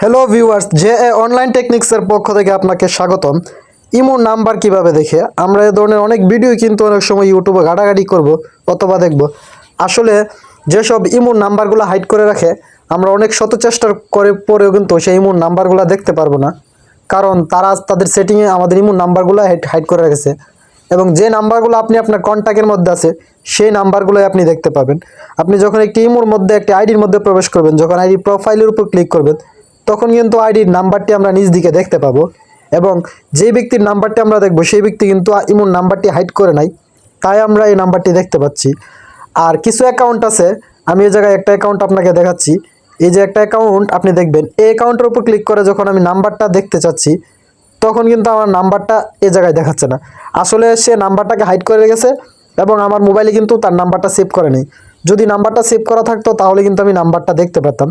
Hello viewers J A online টেকনিক্সের পক্ষ থেকে আপনাকে স্বাগতম। ইমোর নাম্বার কীভাবে দেখে? আমরা এ ধরনের অনেক ভিডিও কিন্তু অনেক সময় ইউটিউবে ঘাটাঘাটি করব অথবা দেখব। আসলে যেসব ইমোর নাম্বারগুলো হাইড করে রাখে, আমরা অনেক শত চেষ্টার করে পরেও কিন্তু সেই ইমোর নাম্বারগুলো দেখতে পারব না। কারণ তারা তাদের সেটিংয়ে আমাদের ইমোর নাম্বারগুলো হাইড করে রেখেছে। এবং যে নাম্বারগুলো আপনি আপনার কন্ট্যাক্টের মধ্যে আছে, সেই নাম্বারগুলোই আপনি দেখতে পাবেন। আপনি যখন একটি ইমোর মধ্যে, একটি আইডির মধ্যে প্রবেশ করবেন, যখন আইডি প্রোফাইলের উপর ক্লিক করবেন তখন কিন্তু আইডির নাম্বারটি আমরা নিজ দিকে দেখতে পাবো। এবং যে ব্যক্তির নাম্বারটি আমরা দেখব, সেই ব্যক্তি কিন্তু ইমোর নাম্বারটি হাইড করে নাই। তাই আমরা এই নাম্বারটি দেখতে পাচ্ছি। আর কিছু অ্যাকাউন্ট আছে, আমি এই জায়গায় একটা অ্যাকাউন্ট আপনাকে দেখাচ্ছি। এই যে একটা অ্যাকাউন্ট আপনি দেখবেন, এই অ্যাকাউন্টের উপর ক্লিক করে যখন আমি নাম্বারটা দেখতে চাচ্ছি, তখন কিন্তু আমার নাম্বারটা এ জায়গায় দেখাচ্ছে না। আসলে সে নাম্বারটাকে হাইড করে রেখেছে এবং আমার মোবাইলে কিন্তু তার নাম্বারটা সেভ করে নেই। যদি নাম্বারটা সেভ করা থাকতো, তাহলে কিন্তু আমি নাম্বারটা দেখতে পারতাম।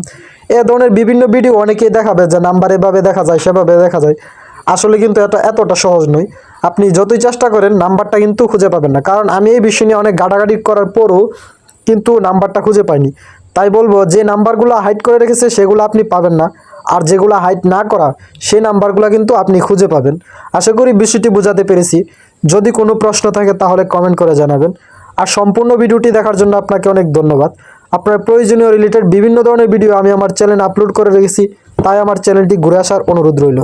এ ধরনের বিভিন্ন ভিডিও অনেকেই দেখাবে যে নাম্বার এভাবে দেখা যায়, সেভাবে দেখা যায়। আসলে কিন্তু এটা এতটা সহজ নয়। আপনি যতই চেষ্টা করেন, নাম্বারটা কিন্তু খুঁজে পাবেন না। কারণ আমি এই বিষয় নিয়ে অনেক গাড়াগাড়ি করার পরও কিন্তু নাম্বারটা খুঁজে পাইনি। তাই বলব, যে নাম্বারগুলো হাইড করে রেখেছে, সেগুলো আপনি পাবেন না। আর যেগুলো হাইড না করা, সেই নাম্বারগুলো কিন্তু আপনি খুঁজে পাবেন। আশা করি বিষয়টি বোঝাতে পেরেছি। যদি কোনো প্রশ্ন থাকে, তাহলে কমেন্ট করে জানাবেন। আর সম্পূর্ণ ভিডিওটি দেখার জন্য আপনাকে অনেক ধন্যবাদ। আপনার প্রয়োজনীয় রিলেটেড বিভিন্ন ধরনের ভিডিও আমি আমার চ্যানেল আপলোড করে রেখেছি, তাই আমার চ্যানেলটি ঘুরে আসার অনুরোধ রইল।